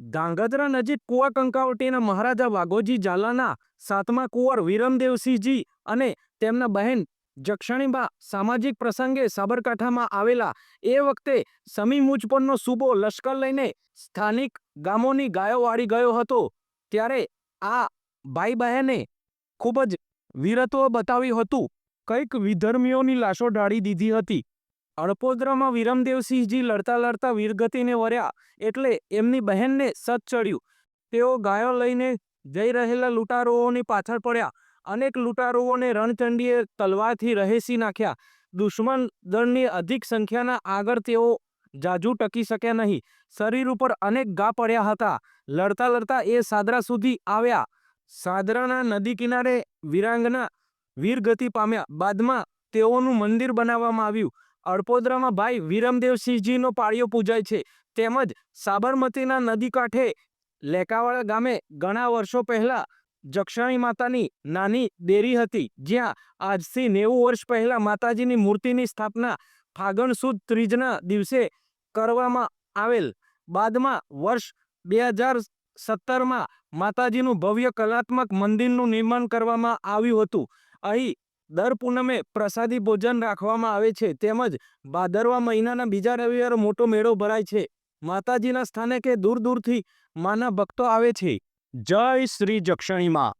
ધાંગધ્રા નજીક કુવા કંકાવટીના મહારાજા વાઘોજી ઝાલાના સાતમા કુંવર વિરમદેવસિંહજી અને તેમના બહેન જક્ષણીબા સામાજિક પ્રસંગે સાબરકાંઠામાં આવેલા એ વખતે સમી મુજપનનો સૂબો લશ્કર લઈને સ્થાનિક ગામોની ગાયો વાળી ગયો હતો. ત્યારે આ ભાઈ બહેને ખૂબ જ વીરત્વ બતાવ્યું હતું. કંઈક વિધર્મીઓની લાશો ઢાળી દીધી હતી. અડપોદરામાં વિરમદેવસિંહજી લડતા લડતા વીરગતિને વર્યા એટલે એમની બહેનને સત ચડ્યું. તેઓ ગાયો લઈને જઈ રહેલા લૂંટારુઓની પાછળ પડ્યા. અનેક લૂંટારુઓને રણચંડીએ તલવારથી રહેસી નાખ્યા. દુશ્મન દળની અધિક સંખ્યાના આગળ તેઓ જાજુ ટકી શક્યા નહીં. શરીર ઉપર અનેક ઘા પડ્યા હતા. લડતા લડતા એ સાદરા સુધી આવ્યા. સાદરાના નદી કિનારે વીરાંગના વીરગતિ પામ્યા. બાદમાં તેઓનું મંદિર બનાવવામાં આવ્યું. અડપોદરામાં ભાઈ વિરમદેવસિંહજીનો પાળિયો પૂજાય છે. તેમજ સાબરમતીના નદી કાંઠે લેકાવાળા ગામે ઘણા વર્ષો પહેલાં જક્ષણી માતાની નાની દેરી હતી, જ્યાં આજથી નેવું વર્ષ પહેલાં માતાજીની મૂર્તિની સ્થાપના ફાગણ સુદ ત્રીજના દિવસે કરવામાં આવેલ. બાદમાં વર્ષ બે હજાર સત્તરમાં માતાજીનું ભવ્ય કલાત્મક મંદિરનું નિર્માણ કરવામાં આવ્યું હતું. અહીં દર પૂનમે પ્રસાદી ભોજન રાખવામાં આવે છે, તેમજ ભાદરવા મહિનાના બીજા રવિવારે મોટો મેળો ભરાય છે. માતાજીના સ્થાને કે દૂર દૂરથી માના ભક્તો આવે છે. જય શ્રી જક્ષણીમાં